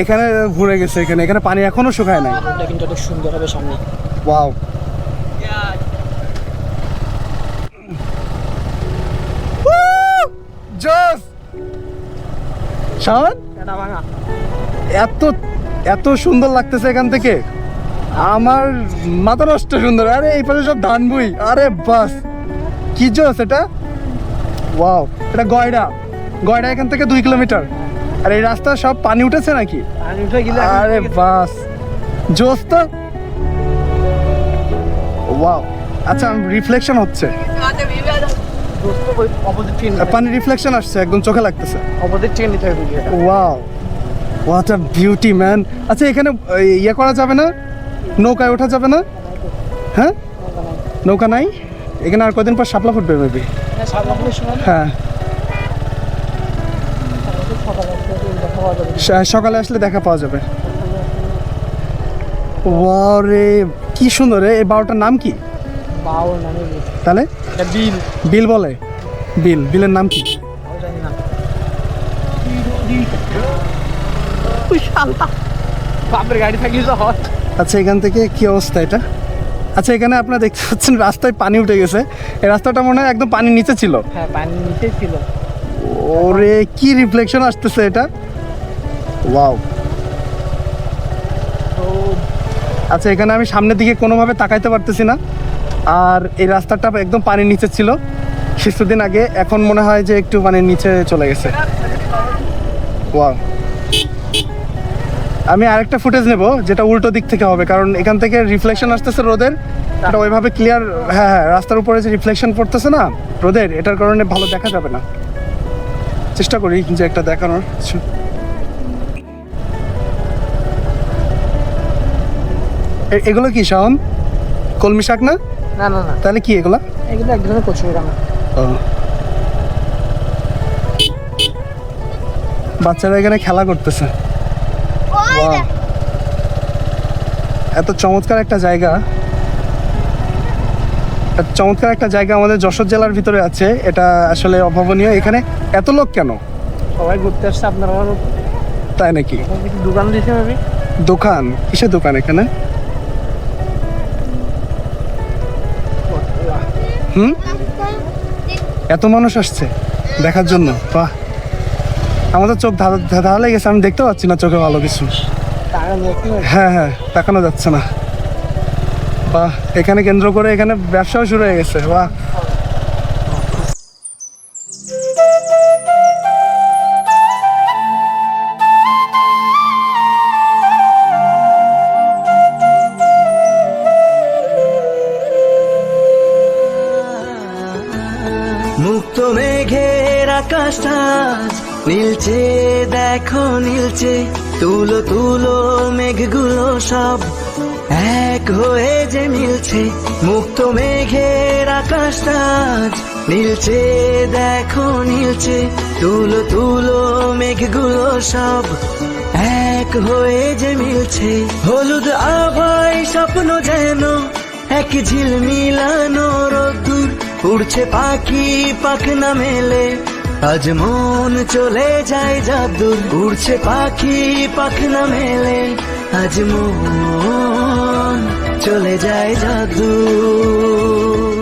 এখানে ঘুরে গেছে এখানে। এখানে পানি এখনও শুকায় নাই। এটা কিন্তু অনেক সুন্দর হবে সামনে। ওয়াও। জোস! শাওন? এত এত সুন্দর লাগতেছে এখান থেকে। আমার মাথা নষ্ট সুন্দর। আরে এই পাশে সব ধান বই আরে বাস। কি জোস এটা? ওয়াও এটা গয়ডা গয়ডা এখান থেকে দুই কিলোমিটার। আর এই রাস্তা সব পানি উঠেছে নাকি? উঠে গেলে আরে বাস। জোস তো? ওয়াও। আচ্ছা রিফ্লেকশন হচ্ছে। পানি রিফ্লেকশন আসছে একদম চোখে লাগতেছে। Wow. What a beauty man আচ্ছা এখানে ইয়ে করা যাবে না? নৌকায় ওঠা যাবে না? হ্যাঁ? নৌকা নাই? এখানে আর কদিন পর শাপলা ফুটবে মেবি হ্যাঁ হ্যাঁ। সকালে আসলে দেখা পাওয়া যাবে। ওয়াও রে কি সুন্দর রে এই বারোটার নাম কি? তাহলে? বিল। বিল বলে। বিল বিলের নাম কি? বাপের গাড়ি থাকলে তো হয়। আচ্ছা এখান থেকে কি অবস্থা এটা? আচ্ছা এখানে আপনারা দেখতে পাচ্ছেন রাস্তায় পানি উঠে গেছে। এই রাস্তাটা মনে হয় একদম পানির নিচে ছিল। হ্যাঁ পানি নিচে ছিল। ওরে কি রিফ্লেকশন আসতেছে এটা? ওয়াও আচ্ছা এখানে আমি সামনের দিকে কোনোভাবে তাকাইতে পারতেছি না। আর এই রাস্তাটা একদম পানির নিচে ছিল। কিছুদিন আগে এখন মনে হয় যে একটু পানির নিচে চলে গেছে। ওয়াও আমি আরেকটা ফুটেজ নেব যেটা উল্টো দিক থেকে হবে কারণ এখান থেকে রিফ্লেকশন আসতেছে রোদের। এটা ওইভাবে ক্লিয়ার হ্যাঁ হ্যাঁ রাস্তার উপরে যে রিফ্লেকশন পড়তেছে না রোদের এটার কারণে ভালো দেখা যাবে না। চেষ্টা করি যে একটা দেখানোর। এগুলো কি শাওন? কলমি শাক না? না না না। তাহলে কি এগুলা? এগুলো এক ধরনের কচুরি রান্না বাচ্চারা এখানে খেলা করতেছে. এত চমৎকার একটা জায়গা। চমৎকার একটা জায়গা আমাদের যশোর জেলার ভিতরে আছে। এটা আসলে অভাবনীয়। এখানে এত লোক কেন? সবাই ঘুরতে আসছে আপনারা তাই নাকি? দোকান দিয়েছে ভাবি? দোকান? কিসের দোকান এখানে? হুম? এত মানুষ আসছে দেখার জন্য। বাহ। আমাদের চোখ ধাঁধা গেছে, আমি দেখতে পাচ্ছি না চোখে ভালো কিছু? হ্যাঁ হ্যাঁ তাকানো যাচ্ছে না বাহ, এখানে কেন্দ্র করে এখানে ব্যবসাও শুরু হয়ে গেছে, বাহ মুক্ত মেঘের আকাশটা নীলচে, দেখো নীলচে, তুলো তুলো মেঘগুলো সব। এক হয়ে যে মিলছে মুক্ত মেঘের আকাশটা আজ। নীলচে, দেখো নীলচে, তুলো তুলো মেঘগুলো সব। এক হয়ে যে মিলছে হলুদ আভাই স্বপ্ন যেন, এক ঝিল মিলানো রোদ্দুর, উড়ছে পাখি পাখ না মেলে। আজ মন চলে যায় জাদু উড়ছে পাখি পাখ না মেলে। আজ মন চলে যায় জাদুর।